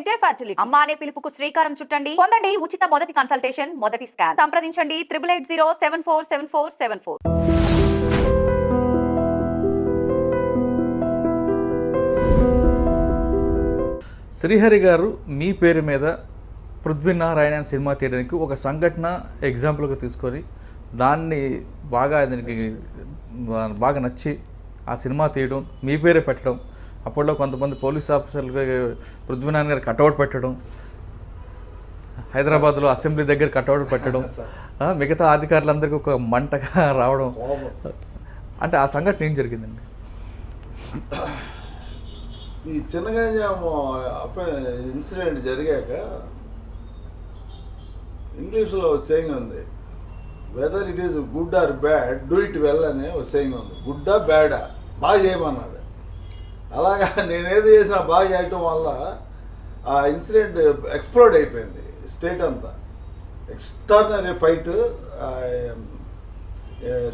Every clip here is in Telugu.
డే ఫర్టిలిటీ అమ్మ అనే పిలుపుకు శ్రీకారం చుట్టండి. పొందండి ఉచిత మొదటి కన్సల్టేషన్ మొదటి స్కాన్ సంప్రదించండి triple eight zero seven four seven four seven four Srihari గారు మీ పేరు మీద పృథ్వీనారాయణ సినిమా తీయడానికి ఒక సంఘటన ఎగ్జాంపుల్గా తీసుకొని దాన్ని బాగా దానికి బాగా నచ్చి ఆ సినిమా తీయడం మీ పేరే పెట్టడం అప్పట్లో కొంతమంది పోలీస్ ఆఫీసర్లుగా పృథ్వీనారాయణ గారు కటౌట్ పెట్టడం హైదరాబాద్లో అసెంబ్లీ దగ్గర కటౌట్ పెట్టడం మిగతా అధికారులందరికీ ఒక మంటగా రావడం. అంటే ఆ సంఘటన ఏం జరిగిందండి? ఈ చిన్నగంజాము ఇన్సిడెంట్ జరిగాక ఇంగ్లీష్లో సేయింగ్ ఉంది. Weather it is good or bad do it well అనే ఒక సేయింగ్ ఉంది. గుడ్డా బ్యాడా బాగా చేయమన్నాడు. అలాగా నేనేది చేసినా బాగా చేయటం వల్ల ఆ ఇన్సిడెంట్ ఎక్స్ప్లోడ్ అయిపోయింది స్టేట్ అంతా. Extraordinary fight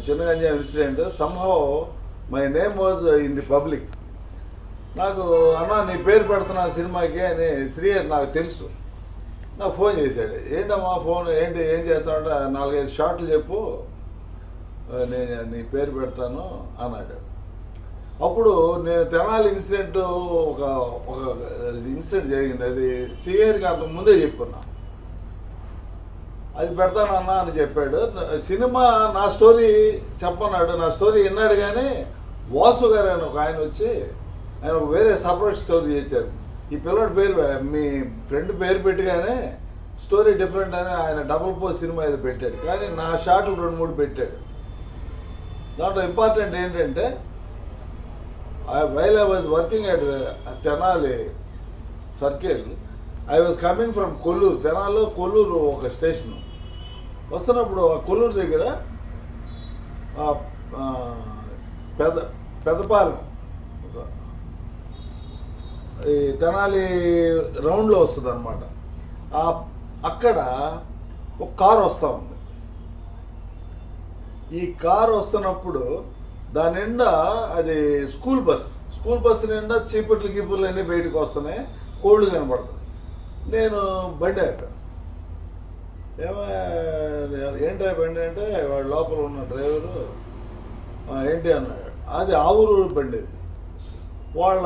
Chinnaganjam incident. Somehow my name was in the public నాకు అన్న నీ పేరు పెడుతున్నా సినిమాకి అని శ్రీ నాకు తెలుసు. నాకు ఫోన్ చేశాడు. ఏంటమ్మా ఫోన్? ఏంటి? ఏం చేస్తానంటే నాలుగైదు షార్ట్లు చెప్పు. నేను నీ పేరు పెడతాను అన్నాడు. అప్పుడు నేను తెనాలి ఇన్సిడెంట్ ఒక ఒక ఇన్సిడెంట్ జరిగింది. అది శ్రీహరికి అంత ముందే చెప్పున్నా. అది పెడతానన్నా అని చెప్పాడు. సినిమా నా స్టోరీ చెప్పన్నాడు. నా స్టోరీ విన్నాడు కానీ వాసు గారు అని ఒక ఆయన వచ్చి ఆయన వేరే సపరేట్ స్టోరీ చేశారు ఈ పిల్లడి పేరు మీ ఫ్రెండ్ పేరు పెట్టగానే స్టోరీ డిఫరెంట్ అని ఆయన డబుల్ పోస్ట్ సినిమా ఏదో పెట్టాడు. కానీ నా షాట్లు రెండు మూడు పెట్టాడు. దాంట్లో ఇంపార్టెంట్ ఏంటంటే while I was working at Tenali circle I was coming from Kolluru తెనాలో Kolluru ఒక స్టేషన్ వస్తున్నప్పుడు ఆ కొల్లూరు దగ్గర పెద పెదపాలెం పెద్ద పెద్దపాలెం ఈ తెనాలి రౌండ్లో వస్తుంది అనమాట అక్కడ ఒక కారు వస్తూ ఉంది. ఈ కారు వస్తున్నప్పుడు దాని నిండా అది స్కూల్ బస్. స్కూల్ బస్ నిండా చీపుట్లు గీపుట్లు అన్నీ బయటకు వస్తున్నాయి. కోళ్ళు కనబడుతుంది నేను బండి ఆపాను. ఏమో ఏంటి బండి అంటే వాడు లోపల ఉన్న డ్రైవరు ఏంటి అన్నాడు. అది ఆ ఊరు బండి వాళ్ళ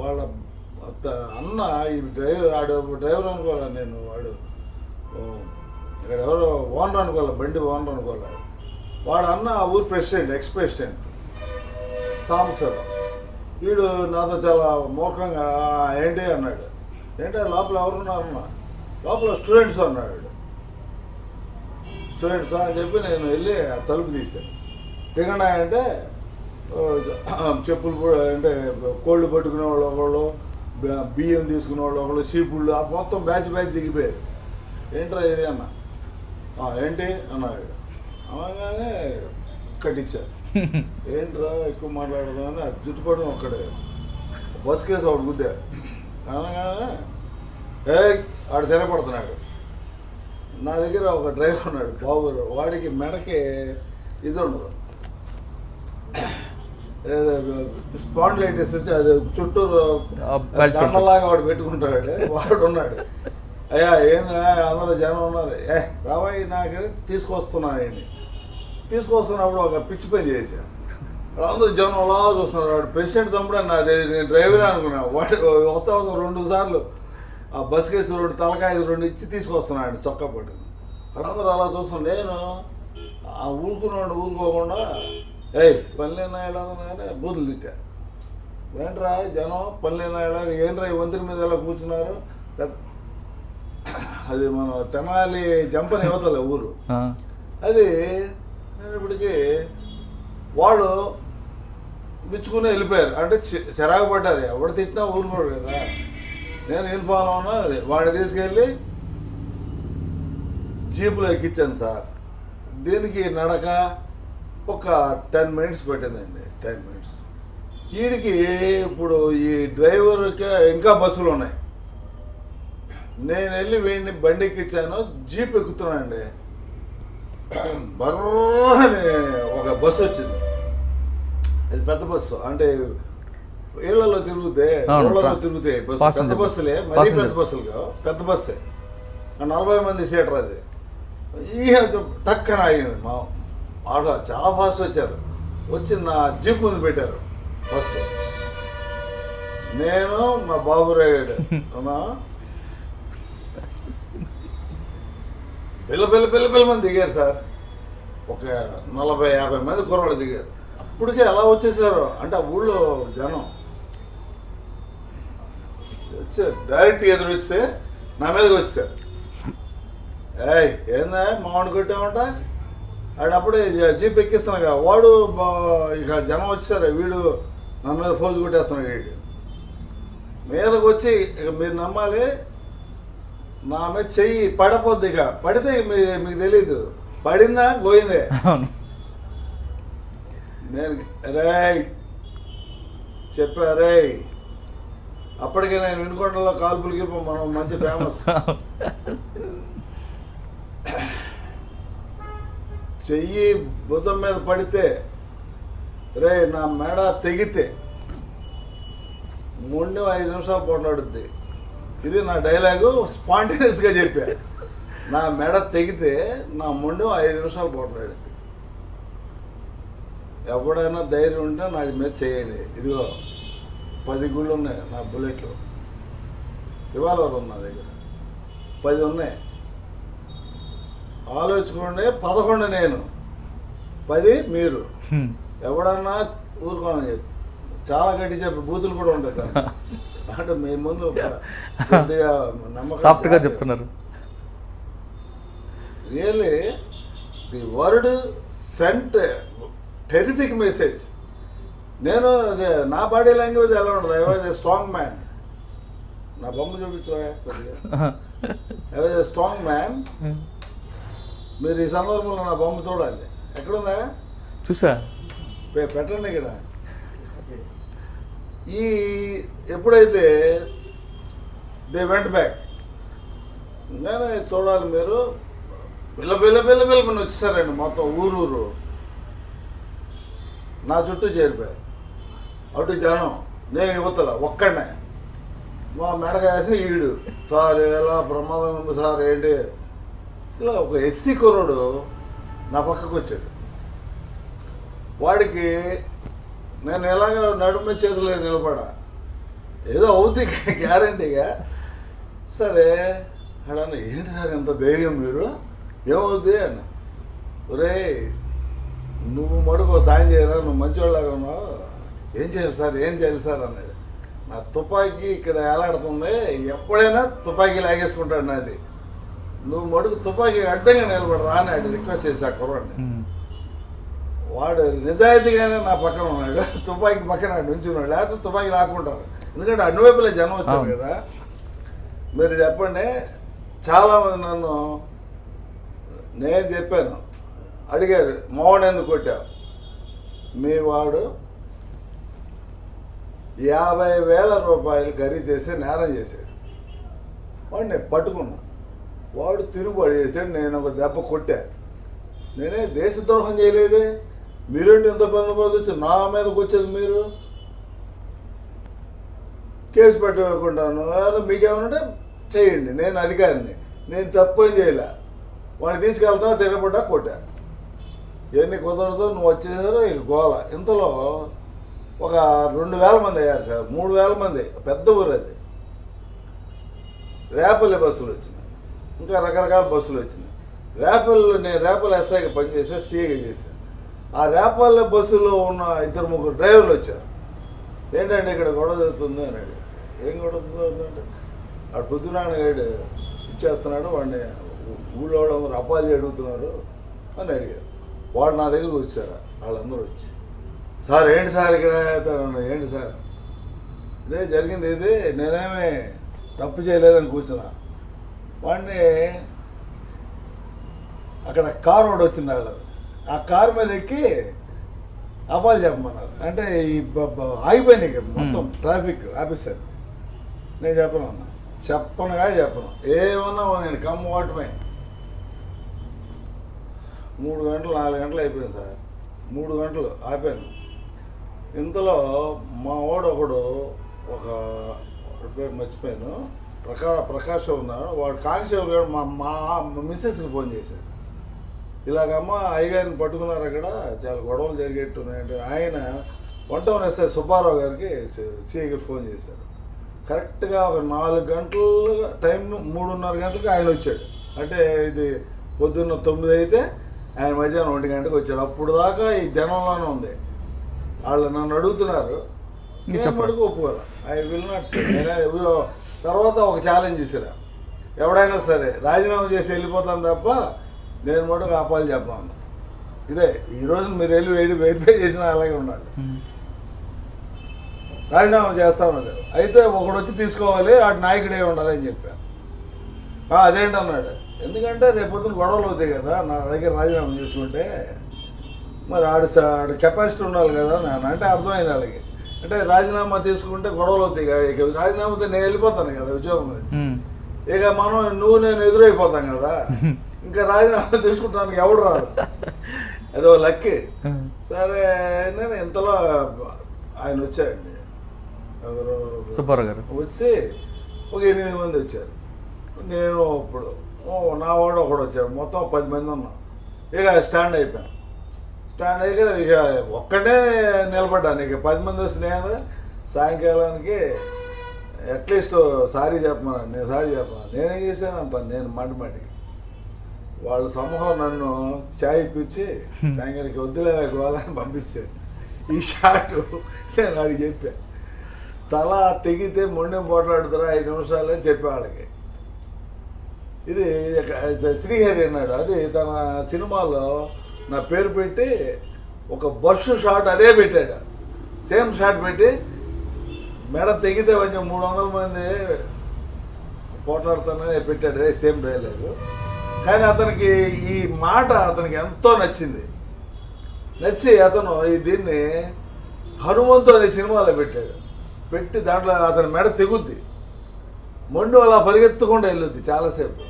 వాళ్ళ అన్న ఈ డ్రైవర్ ఆడు డ్రైవర్ అనుకోలే నేను వాడు ఇక్కడ ఎవరో ఓనర్ అనుకోలే బండి ఓనర్ అనుకోవాలి వాడు అన్న ఊరు ప్రెసిడెంట్ ఎక్స్ ప్రెసిడెంట్ సాంబసర్ వీడు నాతో చాలా మూర్ఖంగా ఏంటి అన్నాడు. ఏంటి లోపల ఎవరున్నారన్న లోపల స్టూడెంట్స్ అన్నాడు స్టూడెంట్స్ అని చెప్పి నేను వెళ్ళి ఆ తలుపు తీశాను. దిగండి అంటే చెప్పులు అంటే కోళ్ళు పట్టుకునే వాళ్ళు ఒకళ్ళు బియ్యం తీసుకునే వాళ్ళు ఒకళ్ళు సీపుళ్ళు ఆ మొత్తం బ్యాచ్ బ్యాచ్ దిగిపోయారు. ఏంట్రా ఇది అన్న? ఏంటి? అన్నాడు. అనగానే కట్టించారు. ఏంట్రా ఎక్కువ మాట్లాడదామని అది జుట్టుపడడం ఒక్కడే బస్ కేసు ఒకటి గుద్దా. అనగానే ఏ ఆడు తెరపడుతున్నాడు నా దగ్గర ఒక డ్రైవర్ ఉన్నాడు బాబు. వాడికి మెడకి ఇది ఉండదు. స్పాండ్లైటిస్ వచ్చి అది చుట్టూరు దండలాగా వాడు పెట్టుకుంటాడు. వాడు ఉన్నాడు. అయ్యా ఏందా అందరూ జనం ఉన్నారు. ఏ రావాయి నాకు తీసుకొస్తున్నా ఆయన్ని. తీసుకొస్తున్నప్పుడు ఒక పిచ్చి పని చేశాను అందరూ జనం అలా చూస్తున్నారు. వాడు ప్రెసిడెంట్ తమ్ముడు అని నాకు తెలియదు. నేను డ్రైవర్ అనుకున్నా. వాడు అవసరం రెండు సార్లు ఆ బస్ కేసు రెండు తలకాయ రెండు ఇచ్చి తీసుకొస్తున్నాడు చొక్కా పట్టుకుని. వాళ్ళందరూ అలా చూస్తున్నారు. నేను ఆ ఊరుకున్నాడు ఊరుకోకుండా ఏయ్ పని లేనాయడానే బూతులు తిట్టా. ఏంట్రా జనం పని లేనాయడా ఏంట్రా ఈ వంతెన మీద ఎలా కూర్చున్నారు? అది మన తెనాలి జంపని యువతలే ఊరు. అది ఇప్పటికి వాళ్ళు మెచ్చుకునే వెళ్ళిపోయారు. అంటే చిరాకు పడ్డారు. ఎవడు తిట్టినా ఊరుకోడు కదా. నేను ఇన్ఫామ్ ఉన్నా అది. వాడిని తీసుకెళ్ళి జీపులో ఎక్కించాను సార్. దీనికి నడక ఒక టెన్ మినిట్స్ పట్టిందండి. Ten minutes. వీడికి ఇప్పుడు ఈ డ్రైవర్కి ఇంకా బస్సులు ఉన్నాయి. నేను వెళ్ళి వీడిని బండి ఎక్కించాను జీప్ ఎక్కుతున్నానండి బర్రని ఒక బస్సు వచ్చింది. అది పెద్ద బస్సు అంటే ఇళ్ళలో తిరుగుతే ఊళ్ళలో తిరుగుతాయి బస్సు పెద్ద బస్సులే మరీ. పెద్ద బస్సులు కావు పెద్ద బస్సే. నలభై మంది సీటర్ అది. ఈ టక్కన ఆగింది మా ఆటో చాలా ఫాస్ట్ వచ్చారు. వచ్చి నా జీప్ ముందు పెట్టారు బస్సు. నేను మా బాబు రేగాడు పిల్ల పిల్ల పిల్ల పిల్ల మంది దిగారు సార్. ఒక నలభై యాభై మంది కుర్రాళ్ళు దిగారు. అప్పటికే ఎలా వచ్చేసారు అంటే ఆ ఊళ్ళో జనం. వచ్చారు డైరెక్ట్ ఎదురు వస్తే నా మీదకి వచ్చారు ఏయ్ ఏందా మామిడి కొట్టామంట ఆడు అప్పుడే జీప్ ఎక్కిస్తున్నాగా. వాడు ఇక జనం వచ్చేసారు. వీడు నా మీద ఫోజు కొట్టేస్తున్నాడు వీడు. మీదకి వచ్చి ఇక మీరు నమ్మాలి మీద చెయ్యి పడపోద్ది ఇక. పడితే మీ మీకు తెలీదు. పడిందా? పోయిందే. అవును. నేను రేయ్. చెప్పా రేయ్. అప్పటికే నేను వినుకొండలో కాల్పులు గిల్పు మనం మంచి ఫేమస్. చెయ్యి భుజం మీద పడితే రే నా మెడ తెగితే మూడు ఐదు నిమిషాలు పోట్లాడుద్ది. ఇది నా డైలాగు స్పాంటేనియస్గా చెప్పా. నా మెడ తెగితే నా మొండెం ఐదు నిమిషాలు పోట్లాడుద్ది ఎవడైనా ధైర్యం ఉంటే నాకు మీద చేయండి. ఇదిగో పది గుళ్ళు ఉన్నాయి నా బుల్లెట్లు. రివాల్వర్ ఉంది నా దగ్గర? పది ఉన్నాయి. ఆలోచుకోండి పదకొండు నేను. పది మీరు. ఎవడన్నా ఊరుకోనని చెప్పి. చాలా గట్టి చెప్పి బూతులు కూడా ఉంటాయి. అంటే మీ ముందు సాఫ్ట్గా చెప్తున్నారు. Really the word sent terrific message నేను నే- బాడీ లాంగ్వేజ్ ఎలా ఉండదు I was a strong man నా బొమ్మ చూపించవా? I was a strong man మీరు ఈ సందర్భంలో నా బొమ్మ చూడాలి. ఎక్కడుందా? చూసా. పెట్టండి ఇక్కడ. ఈ ఎప్పుడైతే దే వెంట బ్యాక్ ఇంకానే చూడాలి మీరు. బిల్ల బిల్ల బిల్ల బిల్ల వచ్చేసారండి మొత్తం ఊరు ఊరు. నా చుట్టూ చేరిపోయారు. అటు జనం నేను యువతల ఒక్కడనే. మా మెడకాసి ఈడు సార్ ఎలా ప్రమాదం ఉంది సార్ ఏంటి? ఇలా ఒక ఎస్సీ కుర్రోడు నా పక్కకు వచ్చాడు వాడికి నేను ఎలాగ నడుమ చేతులు నిలబడా? ఏదో అవుతుంది గ్యారంటీగా. సరే అడన్న ఏంటి సార్ ఎంత ధైర్యం మీరు? ఏమవుద్ది అన్న ఒరే నువ్వు మడుకో సాయం చేయరా? నువ్వు మంచివాళ్ళగా ఉన్నావు. ఏం చేయాలి సార్? ఏం చేయాలి సార్ అన్నాడు. నా తుపాకీ ఇక్కడ ఎలాడుతుంది ఎప్పుడైనా తుపాకీ లాగేసుకుంటాడు నాది. నువ్వు మడుగు తుపాకీ అడ్డంగా నిలబడరా అని ఆడు రిక్వెస్ట్ చేశా కుర్రాడిని. వాడు నిజాయితీగానే నా పక్కన ఉన్నాడు తుపాకీ పక్కన ఆడు నుంచున్నాడు లేకపోతే తుపాకీ లాక్కుంటారు ఎందుకంటే అటువైపులే జనం వచ్చారు. కదా. మీరు చెప్పండి చాలామంది నన్ను నేను చెప్పాను అడిగారు మోహన్ ఎందుకు కొట్టావు? మీ వాడు యాభై వేల రూపాయలు ఖరీదు చేసి నేరం చేశాడు. వాడు నేను పట్టుకున్నా. వాడు తిరుగుబడి చేశాడు నేను ఒక దెబ్బ కొట్టా. నేనే దేశద్రోహం చేయలేదే. మీరేంటి ఎంత బందోబస్తు వచ్చి నా మీదకి వచ్చేది మీరు? కేసు పెట్టకుండాను. మీకేమనంటే చేయండి. నేను అధికారిని. నేను తప్పేం చేయలే. వాడిని తీసుకెళ్తున్నా తిరగబడ్డా కొట్టాను ఎన్ని కుదరదు నువ్వు వచ్చేసారు ఇక గోల. ఇంతలో ఒక రెండు వేల మంది అయ్యారు సార్. మూడు వేల మంది. పెద్ద ఊరు అది. రేపల్లి బస్సులు వచ్చినాయి. ఇంకా రకరకాల బస్సులు వచ్చినాయి. రేపల్లి నేను రేపల్లి ఎస్ఐగా పనిచేసా సీఏగా చేశాను ఆ రేపల్లి బస్సులో ఉన్న ఇద్దరు ముగ్గురు డ్రైవర్లు వచ్చారు. ఏంటంటే ఇక్కడ గొడవ జరుగుతుంది అని అడిగారు. ఏం గొడవ జరుగుతుందంటే ఆడు పొద్దునాన్న గైడ్ ఇచ్చేస్తున్నాడు వాడిని ఊళ్ళో వాళ్ళందరూ అప్పాజీ అడుగుతున్నారు అని అడిగారు. వాడు నా దగ్గరకు వచ్చారు వాళ్ళందరూ వచ్చి. సార్ ఏంటి సార్ ఇక్కడ అన్నాడు. ఏంటి సార్? ఇదే జరిగింది ఇది నేనేమి తప్పు చేయలేదని కూర్చున్నా. వాడిని అక్కడ కారు ఒకటి వచ్చింది వాళ్ళది. ఆ కారు మీద ఎక్కి అపాలు చెప్పమన్నారు. అంటే ఈ ఆగిపోయినాయి మొత్తం ట్రాఫిక్ ఆఫీసర్. నేను చెప్పను అన్న. చెప్పనుగా చెప్పను. ఏమన్నా నేను కమ్ము ఓటమే మూడు గంటలు నాలుగు గంటలు అయిపోయింది సార్. మూడు గంటలు ఆపాను. ఇంతలో మా వాడు ఒకడు ఒక పేరు మర్చిపోయాను. ప్రకా ప్రకాష్ ఉన్నాడు. వాడు కానిస్టేబుల్ గారు మా మా మిస్సెస్కి ఫోన్ చేశాడు. ఇలాగమ్మ అయ్యగారిని పట్టుకున్నారు అక్కడ. చాలా గొడవలు జరిగేట్టున్నాయంటే ఆయన వన్ టౌన్ ఎస్ఐ సుబ్బారావు గారికి సిఐకి ఫోన్ చేశారు. కరెక్ట్గా ఒక నాలుగు గంటలు టైం మూడున్నర గంటలకు ఆయన వచ్చాడు. అంటే ఇది పొద్దున్న తొమ్మిది అయితే ఆయన మధ్యాహ్నం ఒంటి గంటకు వచ్చాడు. అప్పుడు దాకా ఈ జనంలోనే ఉంది. వాళ్ళు నన్ను అడుగుతున్నారు. మీరు నేను చెప్పండి. మటుకు ఒప్పుకోరా? I will not say. తర్వాత ఒక ఛాలెంజ్ ఇసిరా ఎవడైనా సరే రాజీనామా చేసి వెళ్ళిపోతాను తప్ప నేను మటుకు ఆపాలి చెప్పాను. ఇదే ఈ రోజు మీరు వెళ్ళి వెయిట్ వెరిఫై చేసినా అలాగే ఉండాలి. రాజీనామా చేస్తామన్నది అయితే ఒకడు వచ్చి తీసుకోవాలి ఆడు నాయకుడే ఉండాలి అని చెప్పాను "ఆ, అదేంటన్నాడు? ఎందుకంటే రేపొద్దున గొడవలు అవుతాయి కదా నా దగ్గర రాజీనామా చేసుకుంటే మరి ఆడు ఆడు కెపాసిటీ ఉండాలి కదా నేను అంటే అర్థమైంది వాళ్ళకి అంటే రాజీనామా తీసుకుంటే గొడవలు అవుతాయి కదా రాజీనామాతో నేను వెళ్ళిపోతాను కదా ఉద్యోగం. ఇక మనం నువ్వు నేను ఎదురైపోతాం కదా. ఇంకా రాజీనామా తీసుకుంటానికి ఎవడు రాదు అదో లక్కి. సరే నేను ఇంతలో ఆయన వచ్చాడండి. ఎవరు సుబ్బారావు గారు. వచ్చి ఒక ఎనిమిది మంది వచ్చారు. నేను ఇప్పుడు నా వాడు ఒకడు వచ్చాడు. మొత్తం పది మంది ఉన్నాం. ఇక స్టాండ్ అయిపోయాం. స్టాండ్ అయ్యాక ఇక ఒక్కడే నిలబడ్డాను. ఇక పది మంది వస్తే నేను సాయంకాలానికి అట్లీస్ట్ సారీ చెప్పమన్నాను నేను సారీ చెప్పమన్నాను నేనేం చేశాను అంటాను నేను మాటి మాటికి. వాళ్ళ సమూహం నన్ను చాయ్ ఇప్పించి సాయంకాలానికి వద్దులే గోవాలని పంపించారు ఈ షాట్ నేను వాడికి చెప్పాను తల తెగితే మొండెం పోట్లాడుతారా? ఐదు నిమిషాలు చెప్పే వాళ్ళకి. ఇది శ్రీహరి అన్నాడు. అది తన సినిమాలో నా పేరు పెట్టి ఒక బస్సు షాట్ అదే పెట్టాడు. సేమ్ షాట్ పెట్టి మెడ తెగితే కొంచెం మూడు వందల మంది పోట్లాడుతానని పెట్టాడు. అదే సేమ్ డైలాగ్ కానీ అతనికి ఈ మాట అతనికి ఎంతో నచ్చింది. నచ్చి అతను ఈ దీన్ని హనుమంతు అనే సినిమాలో పెట్టాడు. పెట్టి దాంట్లో అతని మెడ తెగుద్ది. మొండు అలా పరిగెత్తకుండా వెళ్ళొద్ది చాలాసేపు.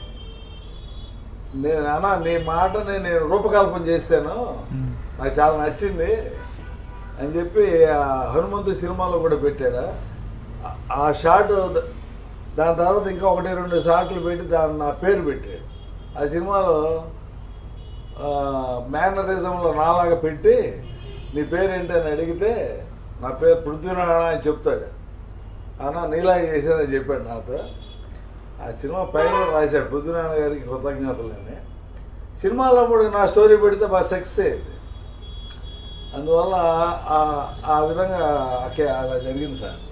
నేను అన్నా నీ మాటని నేను రూపకల్పన చేశాను. నాకు చాలా నచ్చింది. అని చెప్పి హనుమంతు సినిమాలో కూడా పెట్టాడు. ఆ- షాట్ దాని తర్వాత ఇంకా ఒకటి రెండు షాట్లు పెట్టి దాని నా పేరు పెట్టాడు. ఆ సినిమాలో మేనరిజంలో నాలాగా పెట్టి నీ పేరేంటి అని అడిగితే నా పేరు పృథ్వీనారాయణ అని చెప్తాడు. అన్న నీలాగా చేశానని చెప్పాడు నాతో. ఆ సినిమా పైన రాశాడు. పృథ్వీనారాయణ గారికి కృతజ్ఞతలని సినిమాలో కూడా నా స్టోరీ పెడితే బాగా సక్సెస్ అయ్యేది. అందువల్ల ఆ- విధంగా అలా జరిగింది సార్.